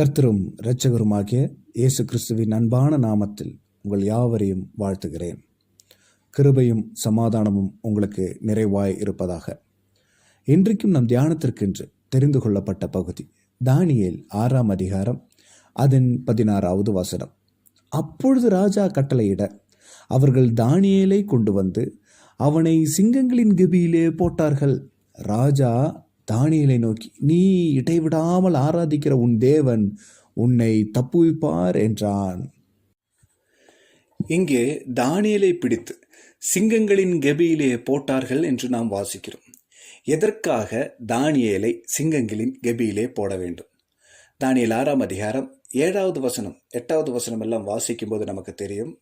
கர்த்தரும் இரட்சகருமாகிய இயேசு கிறிஸ்துவின் அன்பான நாமத்தில் உங்கள் யாவரையும் வாழ்த்துகிறேன். கிருபையும் சமாதானமும் உங்களுக்கு நிறைவாய் இருப்பதாக. இன்றைக்கும் நம் தியானத்திற்கென்று தெரிந்து கொள்ளப்பட்ட பகுதி தானியேல் ஆறாம் அதிகாரம் அதன் பதினாறாவது வசனம். அப்பொழுது ராஜா கட்டளையிட அவர்கள் தானியேலை கொண்டு வந்து அவனை சிங்கங்களின் கபியிலே போட்டார்கள். ராஜா தானியலை நோக்கி நீ இடைவிடாமல் ஆராதிக்கிற உன் தேவன் உன்னை தப்புவிப்பார் என்றான். இங்கே தானியலை பிடித்து சிங்கங்களின் கெபியிலே போட்டார்கள் என்று நாம் வாசிக்கிறோம். எதற்காக தானியலை சிங்கங்களின் கெபியிலே போட வேண்டும்? தானியல் ஆறாம் அதிகாரம் ஏழாவது வசனம் எட்டாவது வசனம் எல்லாம் வாசிக்கும் போது நமக்கு தெரியும்.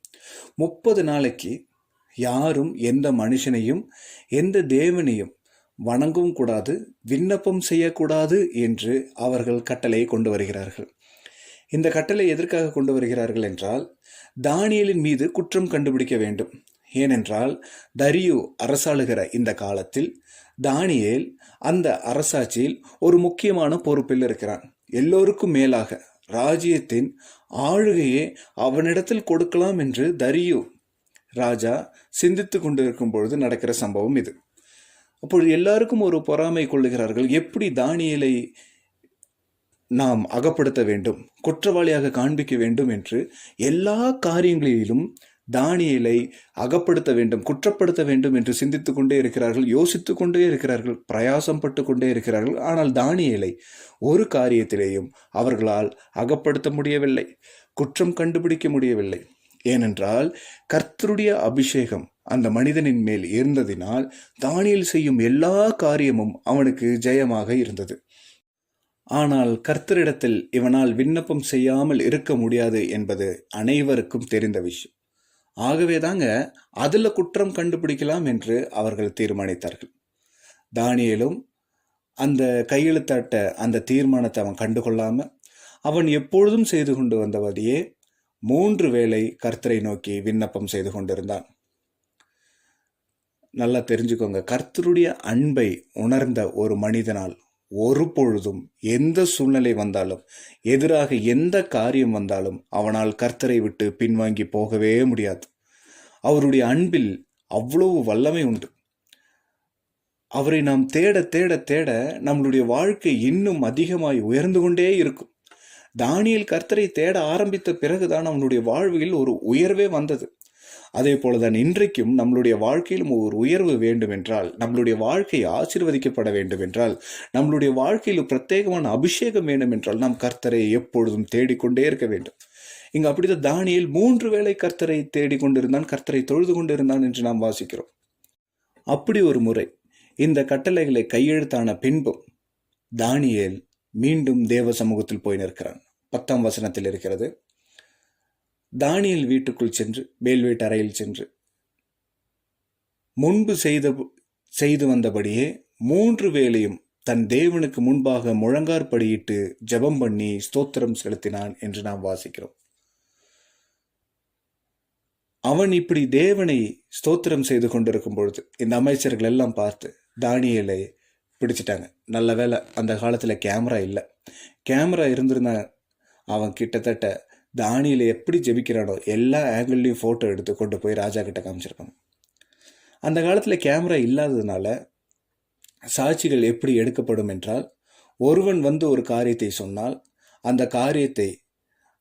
முப்பது நாளைக்கு யாரும் எந்த மனுஷனையும் எந்த தேவனையும் வணங்கவும் கூடாது விண்ணப்பம் செய்யக்கூடாது என்று அவர்கள் கட்டளையை கொண்டு வருகிறார்கள். இந்த கட்டளை எதற்காக கொண்டு வருகிறார்கள் என்றால் தானியலின் மீது குற்றம் கண்டுபிடிக்க வேண்டும். ஏனென்றால் தரியு அரசாளுகிற இந்த காலத்தில் தானியேல் அந்த அரசாட்சியில் ஒரு முக்கியமான பொறுப்பில் இருக்கிறான். எல்லோருக்கும் மேலாக ராஜ்யத்தின் ஆளுகையை அவனிடத்தில் கொடுக்கலாம் என்று தரியு ராஜா சிந்தித்து கொண்டிருக்கும் பொழுது நடக்கிற சம்பவம் இது. அப்பொழுது எல்லாருக்கும் ஒரு பொறாமை கொள்ளுகிறார்கள். எப்படி தானியலை நாம் அகப்படுத்த வேண்டும்? குற்றவாளியாக காண்பிக்க வேண்டும் என்று எல்லா காரியங்களிலும் தானியலை அகப்படுத்த வேண்டும் குற்றப்படுத்த வேண்டும் என்று சிந்தித்து கொண்டே இருக்கிறார்கள் யோசித்து கொண்டே இருக்கிறார்கள் பிரயாசம் பட்டு கொண்டே இருக்கிறார்கள். ஆனால் தானியலை ஒரு காரியத்திலேயும் அவர்களால் அகப்படுத்த முடியவில்லை குற்றம் கண்டுபிடிக்க முடியவில்லை. ஏனென்றால் கர்த்தருடைய அபிஷேகம் அந்த மனிதனின் மேல் இருந்ததினால் தானியல் செய்யும் எல்லா காரியமும் அவனுக்கு ஜெயமாக இருந்தது. ஆனால் கர்த்தரிடத்தில் இவனால் விண்ணப்பம் செய்யாமல் இருக்க முடியாது என்பது அனைவருக்கும் தெரிந்த விஷயம். ஆகவே தாங்க அதில் குற்றம் கண்டுபிடிக்கலாம் என்று அவர்கள் தீர்மானித்தார்கள். தானியலும் அந்த கையெழுத்தாட்ட அந்த தீர்மானத்தை அவன் கண்டுகொள்ளாமல் அவன் எப்பொழுதும் செய்து கொண்டு வந்தபடியே மூன்று வேளை கர்த்தரை நோக்கி விண்ணப்பம் செய்து கொண்டிருந்தான். நல்லா தெரிஞ்சுக்கோங்க. கர்த்தருடைய அன்பை உணர்ந்த ஒரு மனிதனால் ஒரு பொழுதும் எந்த சூழ்நிலை வந்தாலும் எதிராக எந்த காரியம் வந்தாலும் அவனால் கர்த்தரை விட்டு பின்வாங்கி போகவே முடியாது. அவருடைய அன்பில் அவ்வளவு வல்லமை உண்டு. அவரை நாம் தேட தேட தேட நம்மளுடைய வாழ்க்கை இன்னும் அதிகமாய் உயர்ந்து கொண்டே இருக்கும். தானியல் கர்த்தரை தேட ஆரம்பித்த பிறகுதான் அவனுடைய வாழ்வில் ஒரு உயர்வே வந்தது. அதே போலதான் இன்றைக்கும் நம்மளுடைய வாழ்க்கையிலும் ஒரு உயர்வு வேண்டும் என்றால் நம்மளுடைய வாழ்க்கை ஆசிர்வதிக்கப்பட வேண்டும் என்றால் நம்மளுடைய வாழ்க்கையில் பிரத்யேகமான அபிஷேகம் வேண்டும் என்றால் நாம் கர்த்தரை எப்பொழுதும் தேடிக்கொண்டே இருக்க வேண்டும். இங்கு அப்படித்தான் தானியில் மூன்று வேளை கர்த்தரை தேடிக்கொண்டிருந்தான் கர்த்தரை தொழுது கொண்டிருந்தான் என்று நாம் வாசிக்கிறோம். அப்படி ஒரு முறை இந்த கட்டளைகளை கையெழுத்தான பின்பும் தானியேல் மீண்டும் தேவ சமூகத்தில் போய் நிற்கிறான். பத்தாம் வசனத்தில் இருக்கிறது. தானியல் வீட்டுக்குள் சென்று மேல் வீட்டு அறையில் சென்று முன்பு செய்த செய்து வந்தபடியே மூன்று வேளையும் தன் தேவனுக்கு முன்பாக முழங்கார்படியிட்டு ஜெபம் பண்ணி ஸ்தோத்திரம் செலுத்தினான் என்று நாம் வாசிக்கிறோம். அவன் இப்படி தேவனை ஸ்தோத்திரம் செய்து கொண்டிருக்கும் பொழுது இந்த அமைச்சர்கள் எல்லாம் பார்த்து தானியலை பிடிச்சிட்டாங்க. நல்ல வேலை அந்த காலத்தில் கேமரா இல்லை. கேமரா இருந்திருந்தா அவன் கிட்டத்தட்ட தானியில் எப்படி ஜெபிக்கிறானோ எல்லா ஆங்கிள்லேயும் ஃபோட்டோ எடுத்து கொண்டு போய் ராஜா கிட்ட காமிச்சிருக்காங்க அந்த காலத்தில் கேமரா இல்லாததுனால சாட்சிகள் எப்படி எடுக்கப்படும் என்றால் ஒருவன் வந்து ஒரு காரியத்தை சொன்னால் அந்த காரியத்தை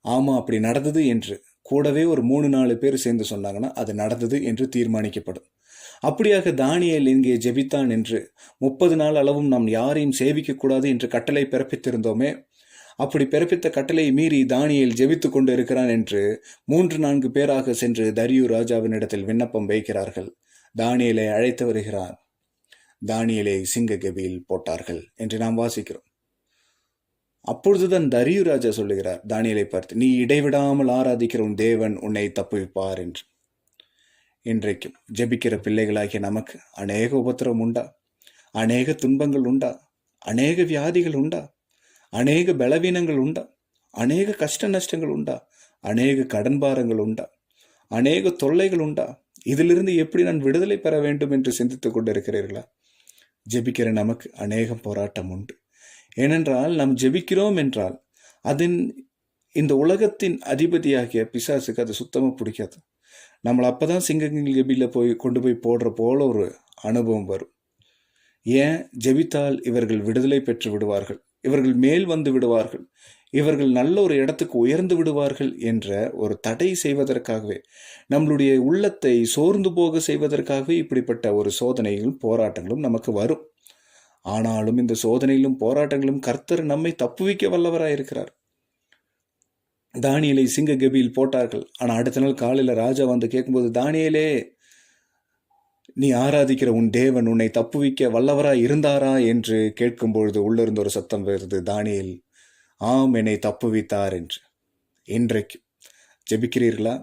ஆமாம் அப்படி நடந்தது என்று கூடவே ஒரு மூணு நாலு பேர் சேர்ந்து சொன்னாங்கன்னா அது நடந்தது என்று தீர்மானிக்கப்படும். அப்படியாக தானியல் இங்கே ஜெபித்தான் என்று முப்பது நாள் அளவும் நாம் யாரையும் சேவிக்கக்கூடாது என்று கட்டளை பிறப்பித்திருந்தோமே அப்படி பிறப்பித்த கட்டளையை மீறி தானியல் ஜெபித்து கொண்டு இருக்கிறான் என்று மூன்று நான்கு பேராக சென்று தரியு ராஜாவினிடத்தில் விண்ணப்பம் வைக்கிறார்கள். தானியலை அழைத்து வருகிறார் தானியலை சிங்க கபியில் போட்டார்கள் என்று நாம் வாசிக்கிறோம். அப்பொழுதுதான் தரியு ராஜா சொல்லுகிறார் தானியலை பார்த்து நீ இடைவிடாமல் ஆராதிக்கிற உன் தேவன் உன்னை தப்புவிப்பார் என்று. இன்றைக்கும் ஜெபிக்கிற பிள்ளைகளாகிய நமக்கு அநேக உபத்திரம் உண்டா? அநேக துன்பங்கள் உண்டா? அநேக வியாதிகள் உண்டா? அநேக பலவீனங்கள் உண்டா? அநேக கஷ்ட நஷ்டங்கள் உண்டா? அநேக கடன் பாரங்கள் உண்டா? அநேக தொல்லைகள் உண்டா? இதிலிருந்து எப்படி நான் விடுதலை பெற வேண்டும் என்று சிந்தித்துக் கொண்டிருக்கிறீர்களா? ஜெபிக்கிற நமக்கு அநேகம் போராட்டம் உண்டு. ஏனென்றால் நாம் ஜெபிக்கிறோம் என்றால் அதன் இந்த உலகத்தின் அதிபதியாகிய பிசாசுக்கு அது சுத்தமாக பிடிக்காது. நம்மளை அப்போ தான் சிங்கங்கள் கபியில் போய் கொண்டு போய் போடுற போல ஒரு அனுபவம் வரும். ஏன்? ஜெபித்தால் இவர்கள் விடுதலை பெற்று விடுவார்கள். இவர்கள் மேல் வந்து விடுவார்கள். இவர்கள் நல்ல ஒரு இடத்துக்கு உயர்ந்து விடுவார்கள் என்ற ஒரு தடை செய்வதற்காகவே நம்மளுடைய உள்ளத்தை சோர்ந்து போக செய்வதற்காகவே இப்படிப்பட்ட ஒரு சோதனைகளும் போராட்டங்களும் நமக்கு வரும். ஆனாலும் இந்த சோதனையிலும் போராட்டங்களும் கர்த்தர் நம்மை தப்புவிக்க வல்லவராக இருக்கிறார். தானியலை சிங்க கபியில் போட்டார்கள். ஆனால் அடுத்த நாள் காலையில் ராஜா வந்து கேட்கும்போது தானியலே நீ ஆராதிக்கிற உன் தேவன் உன்னை தப்புவிக்க வல்லவரா இருந்தாரா என்று கேட்கும்பொழுது உள்ளிருந்து ஒரு சத்தம் வருது தானியில் ஆம் என்னை தப்புவித்தார் என்று. இன்றைக்கு ஜெபிக்கிறீர்களா?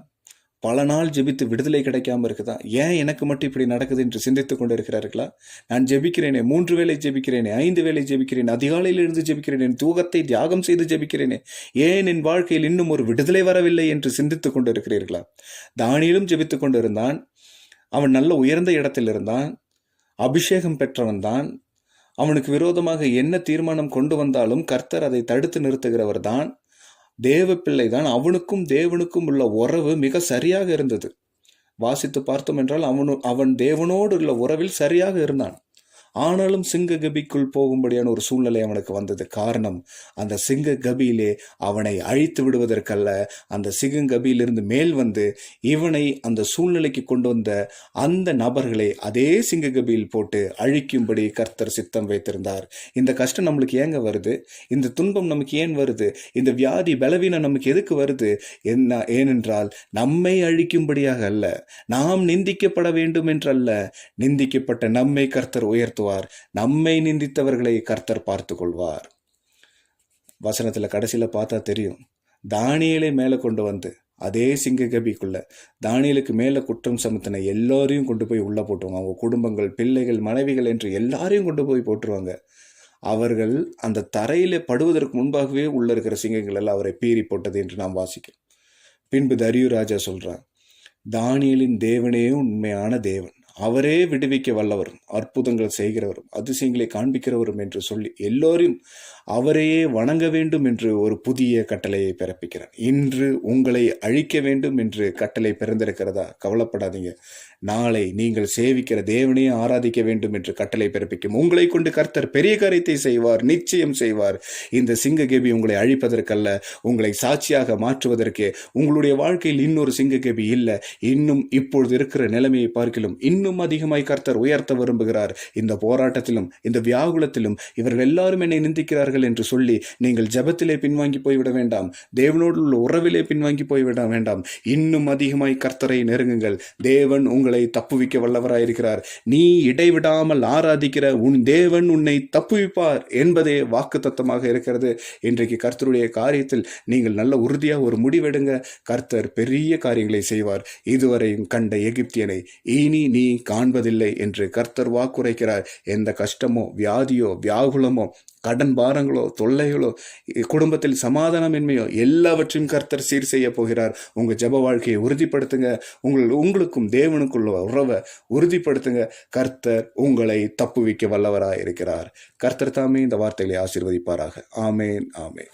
பல நாள் ஜெபித்து விடுதலை கிடைக்காம இருக்குதா? ஏன் எனக்கு மட்டும் இப்படி நடக்குது என்று சிந்தித்துக் கொண்டு இருக்கிறார்களா நான் ஜெபிக்கிறேனே மூன்று வேளை ஜெபிக்கிறேனே ஐந்து வேலை ஜெபிக்கிறேன் அதிகாலையில் இருந்து ஜெபிக்கிறேன் என் தூகத்தை தியாகம் செய்து ஜெபிக்கிறேனே ஏன் என் வாழ்க்கையில் இன்னும் ஒரு விடுதலை வரவில்லை என்று சிந்தித்துக் கொண்டு இருக்கிறீர்களா தானியிலும் ஜெபித்து கொண்டு இருந்தான் அவன் நல்ல உயர்ந்த இடத்தில் இருந்தான் அபிஷேகம் பெற்றவன் தான். அவனுக்கு விரோதமாக என்ன தீர்மானம் கொண்டு வந்தாலும் கர்த்தர் அதை தடுத்து நிறுத்துகிறவர் தான். தேவ பிள்ளை தான். அவனுக்கும் தேவனுக்கும் உள்ள உறவு மிக சரியாக இருந்தது. வாசித்து பார்த்தோம் என்றால் அவனு அவன் தேவனோடு உள்ள உறவில் சரியாக இருந்தான். ஆனாலும் சிங்க கபிக்குள் போகும்படியான ஒரு சூழ்நிலை அவனுக்கு வந்தது. காரணம் அந்த சிங்க கபியிலே அவனை அழித்து விடுவதற்கல்ல. அந்த சிங்கங்கபியிலிருந்து மேல் வந்து இவனை அந்த சூழ்நிலைக்கு கொண்டு வந்த அந்த நபர்களை அதே சிங்க கபியில் போட்டு அழிக்கும்படி கர்த்தர் சித்தம் வைத்திருந்தார். இந்த கஷ்டம் நம்மளுக்கு ஏங்க வருது? இந்த துன்பம் நமக்கு ஏன் வருது? இந்த வியாதி பலவீனம் நமக்கு எதுக்கு வருது? என்ன ஏனென்றால் நம்மை அழிக்கும்படியாக அல்ல. நாம் நிந்திக்கப்பட வேண்டும் என்றல்ல. நிந்திக்கப்பட்ட நம்மை கர்த்தர் உயர்த்துவார். நம்மை நிந்தித்தவர்களை கர்த்தர் பார்த்து கொள்வார் வசனத்தில் கடைசியில் பார்த்தா தெரியும். தானியலை மேலே கொண்டு வந்து அதே சிங்க கபிக்குள்ள தானியலுக்கு மேலே குற்றம் சமத்தின எல்லோரையும் கொண்டு போய் உள்ளே போட்டுருவாங்க. அவங்க குடும்பங்கள் பிள்ளைகள் மனைவிகள் என்று எல்லாரையும் கொண்டு போய் போட்டுருவாங்க. அவர்கள் அந்த தரையில் படுவதற்கு முன்பாகவே உள்ள இருக்கிற சிங்கங்கள் எல்லாம் அவரை பீறி போட்டது என்று நாம் வாசிக்கிறோம். பின்பு தரியு ராஜா சொல்கிறான் தானியலின் தேவனே உண்மையான தேவன். அவரே விடுவிக்க வல்லவரும் அற்புதங்கள் செய்கிறவரும் அதிசயங்களை காண்பிக்கிறவரும் என்று சொல்லி எல்லோரையும் அவரையே வணங்க வேண்டும் என்று ஒரு புதிய கட்டளையை பிறப்பிக்கிறார். இன்று உங்களை அழிக்க வேண்டும் என்று கட்டளை பிறந்திருக்கிறதா? கவலைப்படாதீங்க. நாளை நீங்கள் சேவிக்கிற தேவனையே ஆராதிக்க வேண்டும் என்று கட்டளை பிறப்பிக்கும். உங்களை கொண்டு கர்த்தர் பெரிய காரியத்தை செய்வார் நிச்சயம் செய்வார். இந்த சிங்ககேபி உங்களை அழிப்பதற்கல்ல உங்களை சாட்சியாக மாற்றுவதற்கு. உங்களுடைய வாழ்க்கையில் இன்னொரு சிங்ககேபி இல்லை. இன்னும் இப்பொழுது இருக்கிற நிலைமையை பார்க்கிலும் இன்னும் இன்னும் அதிகமாய் கர்த்தர் உயர்த்த விரும்புகிறார். இந்த போராட்டத்திலும் இந்த வியாகுலத்திலும் இவர்கள் எல்லாரும் என்னை நிந்திக்கிறார்கள் என்று சொல்லி நீங்கள் ஜெபத்திலே பின்வாங்கி போய்விட வேண்டாம். தேவனோடு உள்ள உறவிலே பின்வாங்கி போய்விட வேண்டாம். இன்னும் அதிகமாய் கர்த்தரை நெருங்குங்கள். தேவன் உங்களை தப்புவிக்க வல்லவராயிருக்கிறார். நீ இடைவிடாமல் ஆராதிக்கிற உன் தேவன் உன்னை தப்புவிப்பார் என்பதே வாக்கு தத்தமாக இருக்கிறது. இன்றைக்கு கர்த்தருடைய காரியத்தில் நீங்கள் நல்ல உறுதியாக ஒரு முடிவெடுங்க. கர்த்தர் பெரிய காரியங்களை செய்வார். இதுவரையும் கண்ட எகிப்தியனை இனி நீ காண்பதில்லை என்று கர்த்தர் வாக்குரைக்கிறார். எந்த கஷ்டமோ வியாதியோ வியாகுலமோ கடன் பாரங்களோ தொல்லைகளோ குடும்பத்தில் சமாதானமின்மையோ எல்லாவற்றையும் கர்த்தர் சீர் செய்ய போகிறார். உங்கள் ஜெப வாழ்க்கையை உறுதிப்படுத்துங்க. உங்கள் உங்களுக்கும் தேவனுக்குள்ள உறவை உறுதிப்படுத்துங்க. கர்த்தர் உங்களை தப்புவிக்க வல்லவராக இருக்கிறார் கர்த்தர் தாமே இந்த வார்த்தைகளை ஆசீர்வதிப்பாராக. ஆமேன் ஆமேன்.